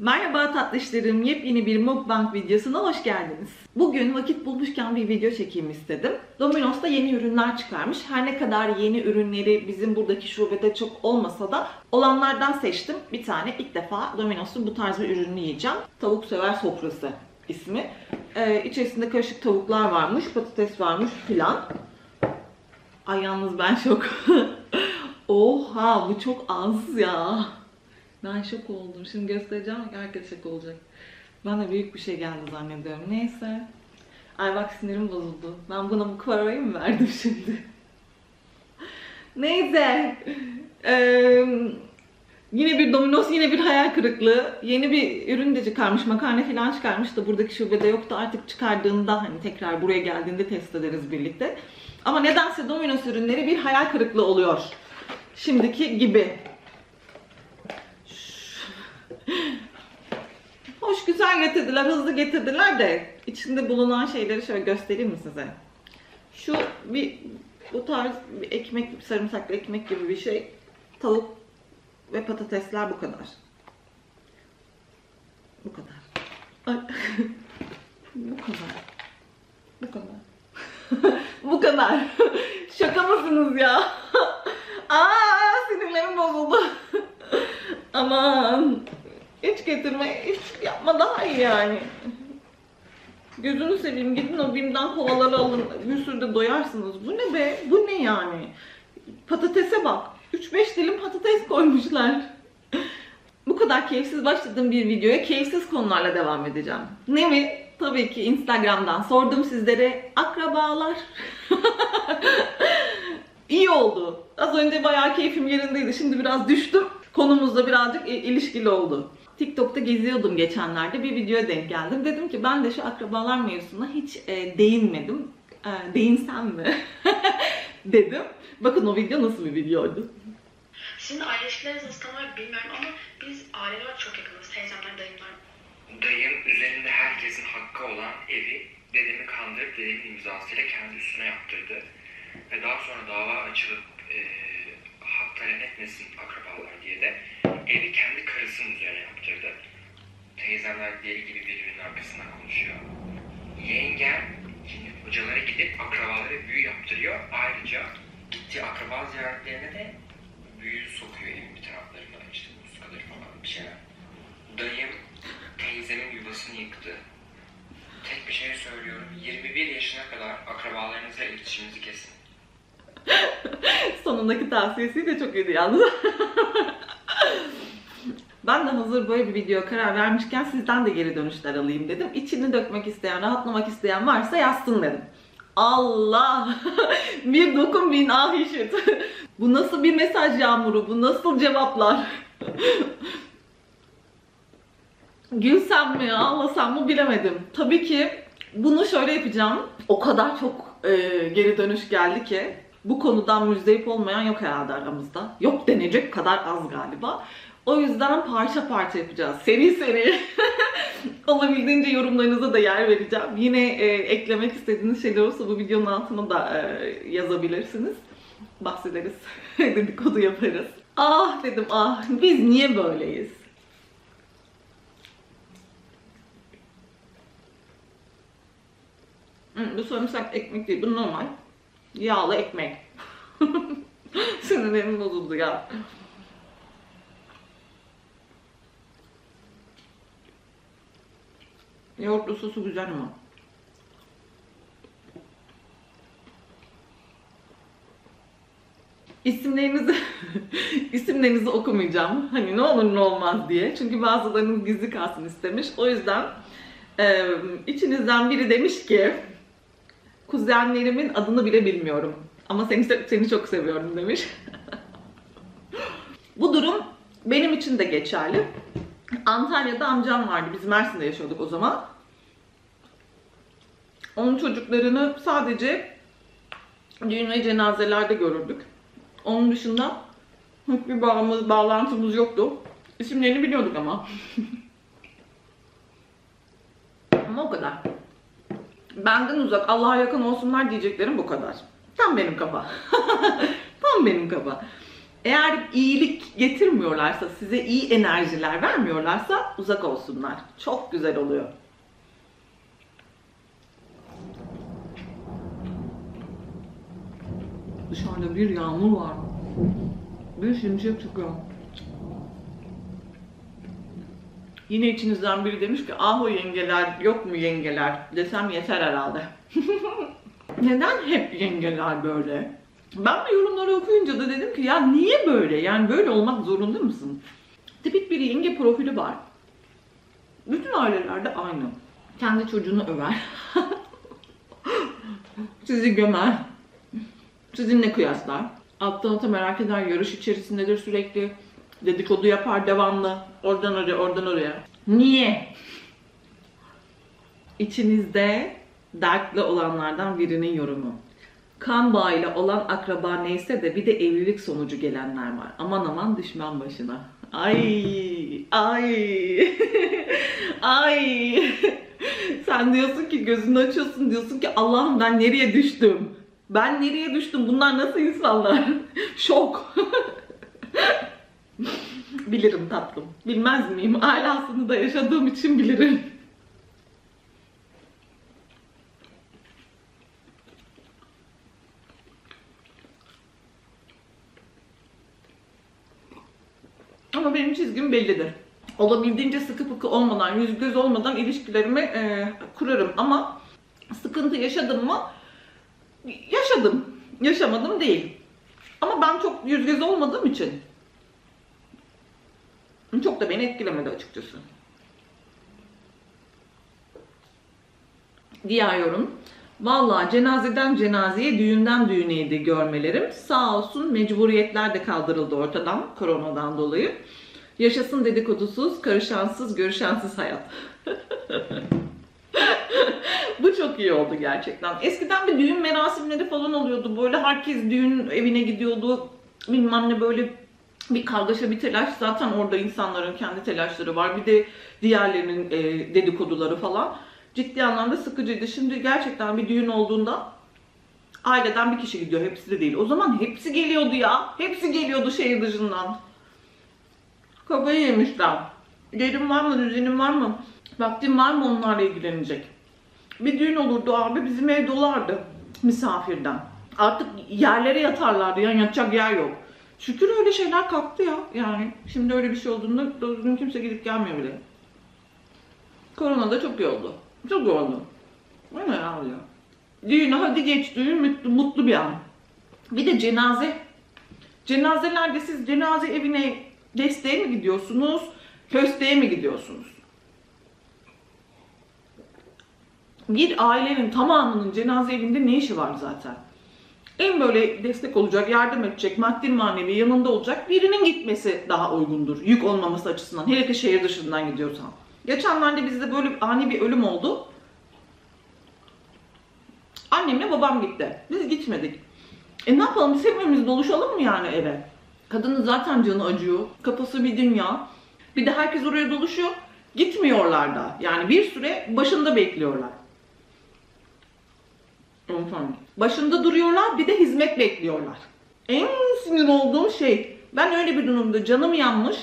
Merhaba tatlışlarım, yepyeni bir mukbang videosuna hoş geldiniz. Bugün vakit bulmuşken bir video çekeyim istedim. Domino's da yeni ürünler çıkarmış. Her ne kadar yeni ürünleri bizim buradaki şubede çok olmasa da olanlardan seçtim. Bir tane ilk defa Domino's'un bu tarz bir ürününü yiyeceğim. Tavuk sever sofrası ismi. Ee, içerisinde karışık tavuklar varmış, patates varmış filan. Ay yalnız ben şok. Oha bu çok az ya. Ben şok oldum. Şimdi göstereceğim herkes şok olacak. Bana büyük bir şey geldi zannediyorum. Neyse. Ay bak sinirim bozuldu. Ben buna bu parayı mı verdim şimdi? Neyse. Ee, yine bir Domino's, yine bir hayal kırıklığı. Yeni bir ürün de çıkarmış. Makarna falan çıkarmış da buradaki şubede yoktu. Artık çıkardığında hani tekrar buraya geldiğinde test ederiz birlikte. Ama nedense Domino's ürünleri bir hayal kırıklığı oluyor. Şimdiki gibi. Hoş güzel getirdiler, hızlı getirdiler de içinde bulunan şeyleri şöyle göstereyim mi size? Şu bir bu tarz bir ekmek, sarımsaklı ekmek gibi bir şey. Tavuk ve patatesler bu kadar. Bu kadar. Ay. bu kadar. Bu kadar. bu kadar. Şaka mısınız ya? Aa sinirlerim bozuldu. Aman. Hiç getirme, hiç yapma daha iyi yani. Gözünü seveyim gidin o bimden kovaları alın. Bir sürü de doyarsınız. Bu ne be? Bu ne yani? Patatese bak. 3-5 dilim patates koymuşlar. Bu kadar keyifsiz başladığım bir videoya keyifsiz konularla devam edeceğim. Ne mi? Tabii ki Instagram'dan sordum sizlere akrabalar. İyi oldu. Az önce bayağı keyfim yerindeydi. Şimdi biraz düştüm. Konumuzda birazcık ilişkili oldu. TikTok'ta geziyordum geçenlerde. Bir videoya denk geldim. Dedim ki ben de şu akrabalar mevzusuna hiç e, değinmedim. E, değinsem mi? dedim. Bakın o video nasıl bir videoydu. Sizin aile ilişkileriniz nasıl tam olarak bilmiyorum ama biz aileler olarak çok yakınız. Teyzemler, dayımlar. Dayım üzerinde herkesin hakkı olan evi dedemi kandırıp dedemin imzasıyla kendi üstüne yaptırdı. Ve daha sonra dava açılıp e, hak talep etmesin akrabalar diye de evi kendi karısının üzerine yaptırdı. Teyzemler deli gibi birbirinin arkasından konuşuyor. Yengem şimdi hocalara gidip akrabalara büyü yaptırıyor. Ayrıca gittiği akraba ziyaretlerine de büyü sokuyor evin bir taraflarına işte muskadır falan bir şeyler. Dayım teyzemin yuvasını yıktı. Tek bir şey söylüyorum. 21 yaşına kadar akrabalarınızla iletişiminizi kesin. Sonundaki tavsiyesi de çok iyiydi yalnız. ben de hazır böyle bir video karar vermişken sizden de geri dönüşler alayım dedim. İçini dökmek isteyen, rahatlamak isteyen varsa yazsın dedim. Allah! bir dokun bin ah işit. bu nasıl bir mesaj yağmuru, bu nasıl cevaplar? Gülsem mi, ağlasam mı bilemedim. Tabii ki bunu şöyle yapacağım. O kadar çok e, geri dönüş geldi ki bu konudan müzdarip olmayan yok herhalde aramızda. Yok denecek kadar az galiba. O yüzden parça parça yapacağız. Seri seri. Olabildiğince yorumlarınıza da yer vereceğim. Yine e, eklemek istediğiniz şeyler olursa bu videonun altına da e, yazabilirsiniz. Bahsederiz. Dedikodu yaparız. Ah dedim ah biz niye böyleyiz? Bu sarımsak ekmek değil, bu normal. Yağlı ekmek. Sinirlerim bozuldu ya. Yoğurtlu sosu güzel ama. İsimlerinizi isimlerinizi okumayacağım. Hani ne olur ne olmaz diye. Çünkü bazılarınız gizli kalsın istemiş. O yüzden e, içinizden biri demiş ki kuzenlerimin adını bile bilmiyorum. Ama seni seni çok seviyorum demiş. Bu durum benim için de geçerli. Antalya'da amcam vardı. Biz Mersin'de yaşıyorduk o zaman. Onun çocuklarını sadece düğün ve cenazelerde görürdük. Onun dışında hiçbir bağımız, bağlantımız yoktu. İsimlerini biliyorduk ama. ama o kadar. Benden uzak, Allah'a yakın olsunlar diyeceklerim bu kadar. Tam benim kafa. Tam benim kafa. Eğer iyilik getirmiyorlarsa, size iyi enerjiler vermiyorlarsa uzak olsunlar. Çok güzel oluyor. Dışarıda bir yağmur var. Bir şimşek çıkıyor. Yine içinizden biri demiş ki ahu yengeler yok mu yengeler desem yeter herhalde. Neden hep yengeler böyle? Ben de yorumları okuyunca da dedim ki ya niye böyle? Yani böyle olmak zorunda mısın? Tipik bir yenge profili var. Bütün ailelerde aynı. Kendi çocuğunu över. Sizi gömer. Sizinle kıyaslar. Alttan alta merak eder, yarış içerisindedir sürekli. Dedikodu yapar devamlı. Oradan oraya, oradan oraya. Niye? İçinizde dertli olanlardan birinin yorumu. Kan bağıyla olan akraba neyse de bir de evlilik sonucu gelenler var. Aman aman düşman başına. Ay, ay, ay. Sen diyorsun ki gözünü açıyorsun diyorsun ki Allah'ım ben nereye düştüm? Ben nereye düştüm? Bunlar nasıl insanlar? Şok. Bilirim tatlım. Bilmez miyim? Alasını da yaşadığım için bilirim. Ama benim çizgim bellidir. Olabildiğince sıkı fıkı olmadan, yüz göz olmadan ilişkilerimi e, kurarım. Ama sıkıntı yaşadım mı? Yaşadım. Yaşamadım değil. Ama ben çok yüz göz olmadığım için çok da beni etkilemedi açıkçası. Diğer yorum. Vallahi cenazeden cenazeye, düğünden düğüneydi görmelerim. Sağ olsun mecburiyetler de kaldırıldı ortadan koronadan dolayı. Yaşasın dedikodusuz, karışansız, görüşensiz hayat. Bu çok iyi oldu gerçekten. Eskiden bir düğün merasimleri falan oluyordu. Böyle herkes düğün evine gidiyordu. Bilmem ne böyle bir kargaşa bir telaş. Zaten orada insanların kendi telaşları var. Bir de diğerlerinin e, dedikoduları falan. Ciddi anlamda sıkıcıydı. Şimdi gerçekten bir düğün olduğunda aileden bir kişi gidiyor. Hepsi de değil. O zaman hepsi geliyordu ya. Hepsi geliyordu şehir dışından. Kafayı yemişler. Yerim var mı, düzenim var mı? Vaktim var mı onlarla ilgilenecek? Bir düğün olurdu abi bizim ev dolardı misafirden. Artık yerlere yatarlardı yani yatacak yer yok. Şükür öyle şeyler kalktı ya. Yani şimdi öyle bir şey olduğunda kimse gidip gelmiyor bile. Korona da çok iyi oldu. Çok oldu. Ne ya ya? Düğün hadi geç düğün mutlu, mutlu bir an. Bir de cenaze. Cenazelerde siz cenaze evine desteğe mi gidiyorsunuz? Kösteğe mi gidiyorsunuz? Bir ailenin tamamının cenaze evinde ne işi var zaten? En böyle destek olacak, yardım edecek, maddi manevi yanında olacak birinin gitmesi daha uygundur. Yük olmaması açısından. Hele ki şehir dışından gidiyorsan. Geçenlerde bizde böyle ani bir ölüm oldu. Annemle babam gitti. Biz gitmedik. E ne yapalım biz hepimiz doluşalım mı yani eve? Kadının zaten canı acıyor. Kafası bir dünya. Bir de herkes oraya doluşuyor. Gitmiyorlar da. Yani bir süre başında bekliyorlar. Başında duruyorlar bir de hizmet bekliyorlar. En sinir olduğum şey ben öyle bir durumda canım yanmış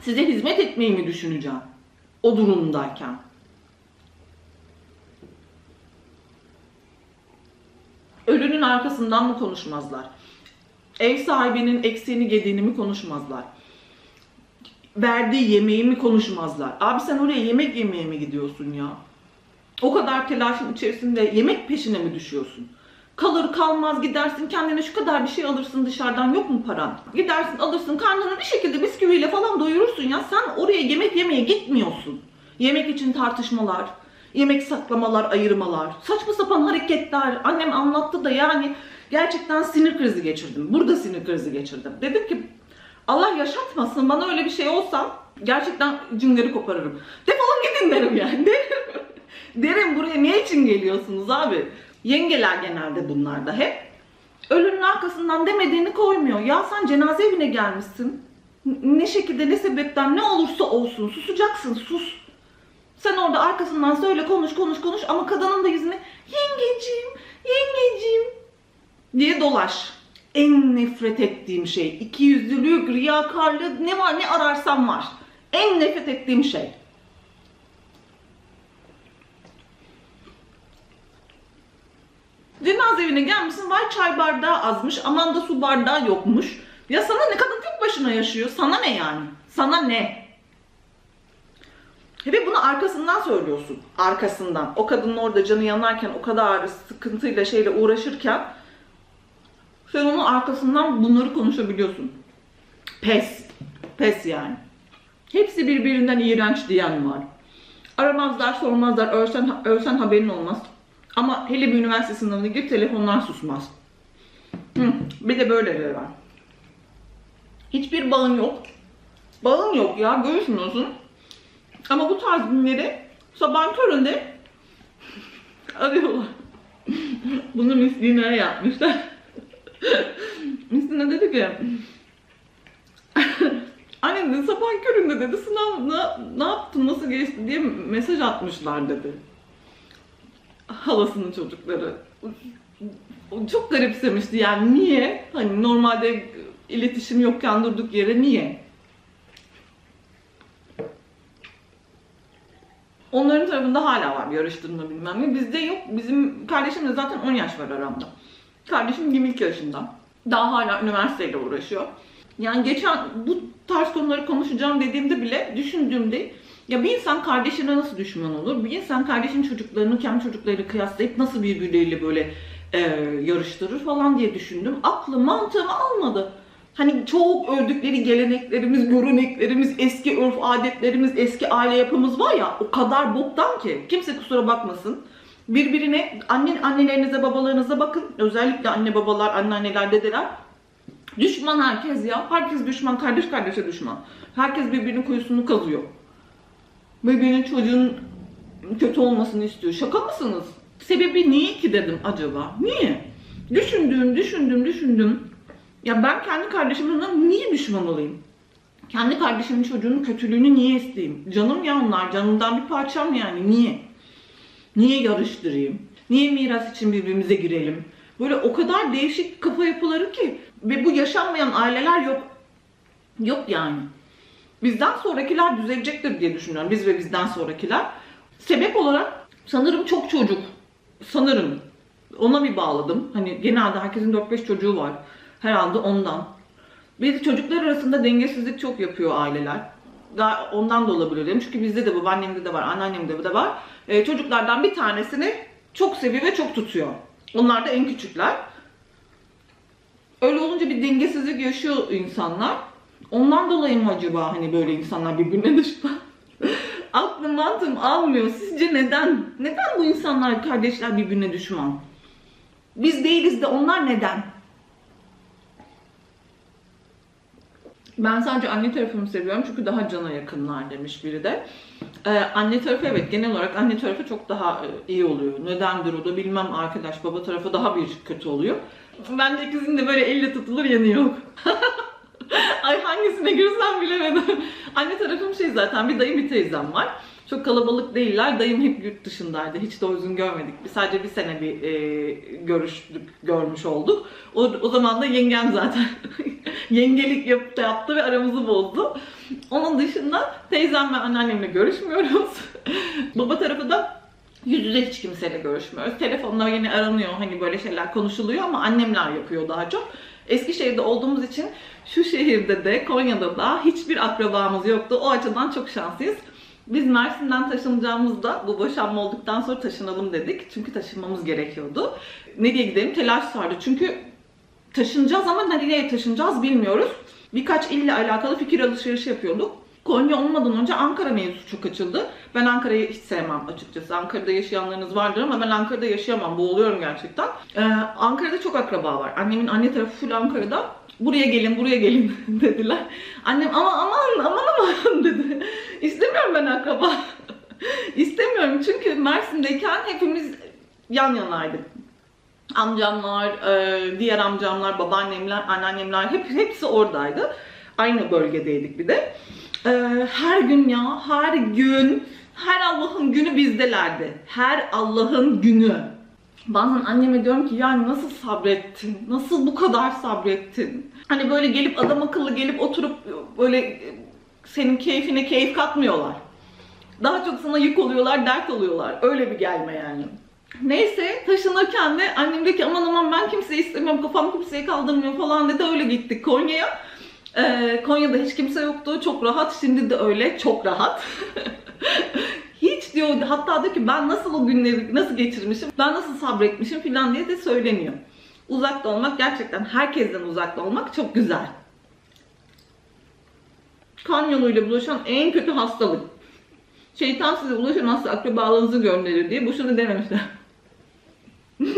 size hizmet etmeyi mi düşüneceğim? O durumdayken. Ölünün arkasından mı konuşmazlar? Ev sahibinin eksiğini gediğini mi konuşmazlar? Verdiği yemeği mi konuşmazlar? Abi sen oraya yemek yemeye mi gidiyorsun ya? O kadar telaşın içerisinde yemek peşine mi düşüyorsun? Kalır kalmaz gidersin kendine şu kadar bir şey alırsın dışarıdan yok mu paran? Gidersin alırsın karnını bir şekilde bisküviyle falan doyurursun ya. Sen oraya yemek yemeye gitmiyorsun. Yemek için tartışmalar, yemek saklamalar, ayırmalar, saçma sapan hareketler. Annem anlattı da yani gerçekten sinir krizi geçirdim. Burada sinir krizi geçirdim. Dedim ki Allah yaşatmasın bana öyle bir şey olsa gerçekten cimleri koparırım. Defolun gidin derim yani. Derim, derim buraya ne için geliyorsunuz abi? Yengeler genelde bunlarda hep. Ölünün arkasından demediğini koymuyor. Ya sen cenaze evine gelmişsin. Ne şekilde ne sebepten ne olursa olsun susacaksın sus. Sen orada arkasından söyle konuş konuş konuş ama kadının da yüzüne yengeciğim yengeciğim diye dolaş. En nefret ettiğim şey. İkiyüzlülük, riyakarlık ne var ne ararsam var. En nefret ettiğim şey. Cenaze evine gelmişsin, vay çay bardağı azmış, aman da su bardağı yokmuş. Ya sana ne kadın tek başına yaşıyor, sana ne yani? Sana ne? Ve bunu arkasından söylüyorsun. Arkasından. O kadının orada canı yanarken, o kadar sıkıntıyla şeyle uğraşırken sen onun arkasından bunları konuşabiliyorsun. Pes. Pes yani. Hepsi birbirinden iğrenç diyen var. Aramazlar, sormazlar, ölsen, ölsen haberin olmaz. Ama hele bir üniversite sınavına gir telefonlar susmaz. Hı, bir de böyleleri var. Hiçbir bağın yok. Bağın yok ya, görüşmüyorsun. Ama bu tarz günleri sabah köründe arıyorlar. Bunu misliğine yapmışlar. Misline dedi ki Annem dedi sabah köründe dedi sınav ne, ne yaptın nasıl geçti diye mesaj atmışlar dedi. Halasının çocukları. Çok garipsemişti yani niye? Hani normalde iletişim yokken durduk yere niye? Onların tarafında hala var bir yarıştırma bilmem ne. Bizde yok. Bizim kardeşimle zaten 10 yaş var aramda. Kardeşim 22 yaşında. Daha hala üniversiteyle uğraşıyor. Yani geçen bu tarz konuları konuşacağım dediğimde bile düşündüğümde ya bir insan kardeşine nasıl düşman olur? Bir insan kardeşin çocuklarını kendi çocuklarıyla kıyaslayıp nasıl birbirleriyle böyle e, yarıştırır falan diye düşündüm. Aklım mantığımı almadı. Hani çok övdükleri geleneklerimiz, göreneklerimiz, eski örf adetlerimiz, eski aile yapımız var ya o kadar boktan ki. Kimse kusura bakmasın. Birbirine, annen, annelerinize, babalarınıza bakın. Özellikle anne babalar, anneanneler, dedeler. Düşman herkes ya. Herkes düşman, kardeş kardeşe düşman. Herkes birbirinin kuyusunu kazıyor. Birbirinin çocuğun kötü olmasını istiyor. Şaka mısınız? Sebebi niye ki dedim acaba? Niye? Düşündüm, düşündüm, düşündüm. Ya ben kendi kardeşimden niye düşman olayım? Kendi kardeşimin çocuğunun kötülüğünü niye isteyeyim? Canım ya onlar, canımdan bir parçam yani. Niye? Niye yarıştırayım? Niye miras için birbirimize girelim? Böyle o kadar değişik kafa yapıları ki ve bu yaşanmayan aileler yok. Yok yani. Bizden sonrakiler düzelecektir diye düşünüyorum. Biz ve bizden sonrakiler. Sebep olarak sanırım çok çocuk. Sanırım. Ona bir bağladım. Hani genelde herkesin 4-5 çocuğu var. Herhalde ondan. De çocuklar arasında dengesizlik çok yapıyor aileler. Daha ondan da olabilir dedim. Çünkü bizde de babaannemde de var, anneannemde de var. Ee, çocuklardan bir tanesini çok seviyor ve çok tutuyor. Onlar da en küçükler. Öyle olunca bir dengesizlik yaşıyor insanlar. Ondan dolayı mı acaba hani böyle insanlar birbirine düşman? Aklım mantığım almıyor. Sizce neden? Neden bu insanlar kardeşler birbirine düşman? Biz değiliz de onlar neden? Ben sadece anne tarafımı seviyorum çünkü daha cana yakınlar demiş biri de. Ee, anne tarafı evet genel olarak anne tarafı çok daha e, iyi oluyor. Nedendir o da bilmem arkadaş. Baba tarafı daha bir kötü oluyor. Bence ikisinin de böyle elle tutulur yanı yok. Ay hangisine girsem bilemedim. Anne tarafım şey zaten bir dayım bir teyzem var. Çok kalabalık değiller. Dayım hep yurt dışındaydı. Hiç de yüzünü görmedik. Sadece bir sene bir e, görüştük, görmüş olduk. O, o zaman da yengem zaten yengelik yaptı, yaptı ve aramızı bozdu. Onun dışında teyzem ve anneannemle görüşmüyoruz. Baba tarafı da yüz yüze hiç kimseyle görüşmüyoruz. Telefonla yine aranıyor hani böyle şeyler konuşuluyor ama annemler yapıyor daha çok. Eskişehir'de olduğumuz için şu şehirde de Konya'da da hiçbir akrabamız yoktu. O açıdan çok şanslıyız. Biz Mersin'den taşınacağımızda bu boşanma olduktan sonra taşınalım dedik. Çünkü taşınmamız gerekiyordu. Nereye gidelim? Telaş sardı. Çünkü taşınacağız ama nereye taşınacağız bilmiyoruz. Birkaç ille alakalı fikir alışverişi yapıyorduk. Konya olmadan önce Ankara mevzusu çok açıldı. Ben Ankara'yı hiç sevmem açıkçası. Ankara'da yaşayanlarınız vardır ama ben Ankara'da yaşayamam. Boğuluyorum gerçekten. Ee, Ankara'da çok akraba var. Annemin anne tarafı full Ankara'da. Buraya gelin, buraya gelin dediler. Annem ama aman aman aman dedi. İstemiyorum ben akraba. İstemiyorum çünkü Mersin'deyken hepimiz yan yanaydık. Amcamlar, e, diğer amcamlar, babaannemler, anneannemler hep, hepsi oradaydı. Aynı bölgedeydik bir de. E, her gün ya, her gün, her Allah'ın günü bizdelerdi. Her Allah'ın günü. Bazen anneme diyorum ki yani nasıl sabrettin? Nasıl bu kadar sabrettin? Hani böyle gelip adam akıllı gelip oturup böyle e, senin keyfine keyif katmıyorlar. Daha çok sana yük oluyorlar, dert oluyorlar. Öyle bir gelme yani. Neyse taşınırken de annem dedi ki aman aman ben kimseyi istemiyorum, kafam kimseyi kaldırmıyor falan dedi. Öyle gittik Konya'ya. Ee, Konya'da hiç kimse yoktu. Çok rahat. Şimdi de öyle. Çok rahat. hiç diyor hatta diyor ki ben nasıl o günleri nasıl geçirmişim, ben nasıl sabretmişim filan diye de söyleniyor. Uzakta olmak gerçekten herkesten uzakta olmak çok güzel. Kan yoluyla bulaşan en kötü hastalık. Şeytan size ulaşamazsa akrabalarınızı gönderir diye boşuna dememişler.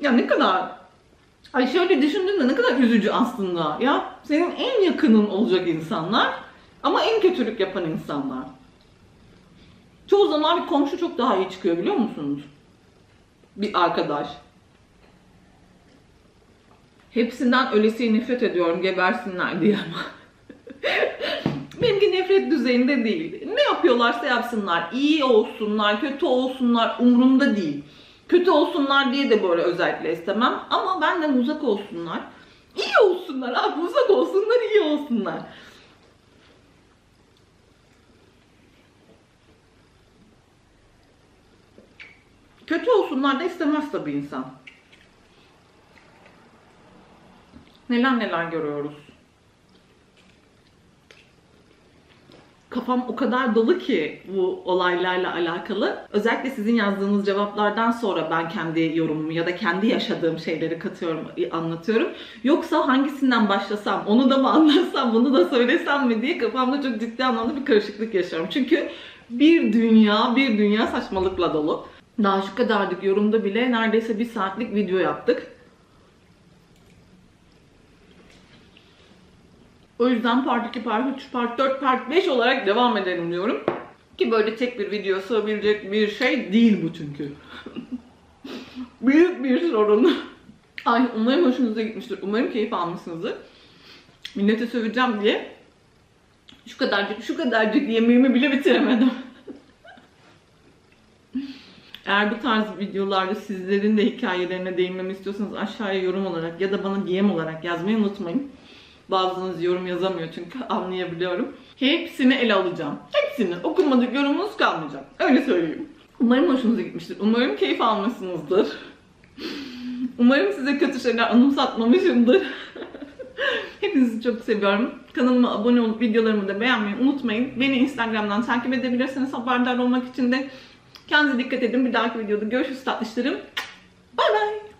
ya ne kadar Ay şöyle düşündüğünde ne kadar üzücü aslında. Ya senin en yakının olacak insanlar ama en kötülük yapan insanlar. Çoğu zaman bir komşu çok daha iyi çıkıyor biliyor musunuz? Bir arkadaş. Hepsinden ölesiye nefret ediyorum gebersinler diye ama. Benimki nefret düzeyinde değil. Ne yapıyorlarsa yapsınlar. İyi olsunlar, kötü olsunlar umurumda değil. Kötü olsunlar diye de böyle özellikle istemem. Ama benden uzak olsunlar. İyi olsunlar abi uzak olsunlar iyi olsunlar. Kötü olsunlar da istemez tabii insan. Neler neler görüyoruz. Kafam o kadar dolu ki bu olaylarla alakalı. Özellikle sizin yazdığınız cevaplardan sonra ben kendi yorumumu ya da kendi yaşadığım şeyleri katıyorum, anlatıyorum. Yoksa hangisinden başlasam, onu da mı anlatsam, bunu da söylesem mi diye kafamda çok ciddi anlamda bir karışıklık yaşıyorum. Çünkü bir dünya, bir dünya saçmalıkla dolu. Daha şu kadarlık yorumda bile neredeyse bir saatlik video yaptık. O yüzden part 2, part 3, part 4, part 5 olarak devam edelim diyorum. Ki böyle tek bir video sığabilecek bir şey değil bu çünkü. Büyük bir sorun. Ay umarım hoşunuza gitmiştir. Umarım keyif almışsınızdır. Millete söveceğim diye şu kadarcık şu kadarcık yemeğimi bile bitiremedim. Eğer bu tarz videolarda sizlerin de hikayelerine değinmemi istiyorsanız aşağıya yorum olarak ya da bana DM olarak yazmayı unutmayın. Bazınız yorum yazamıyor çünkü anlayabiliyorum. Hepsini ele alacağım. Hepsini. Okunmadık yorumunuz kalmayacak. Öyle söyleyeyim. Umarım hoşunuza gitmiştir. Umarım keyif almışsınızdır. Umarım size kötü şeyler anımsatmamışımdır. Hepinizi çok seviyorum. Kanalıma abone olup videolarımı da beğenmeyi unutmayın. Beni Instagram'dan takip edebilirsiniz haberdar olmak için de. Kendinize dikkat edin. Bir dahaki videoda görüşürüz tatlışlarım. Bay bay.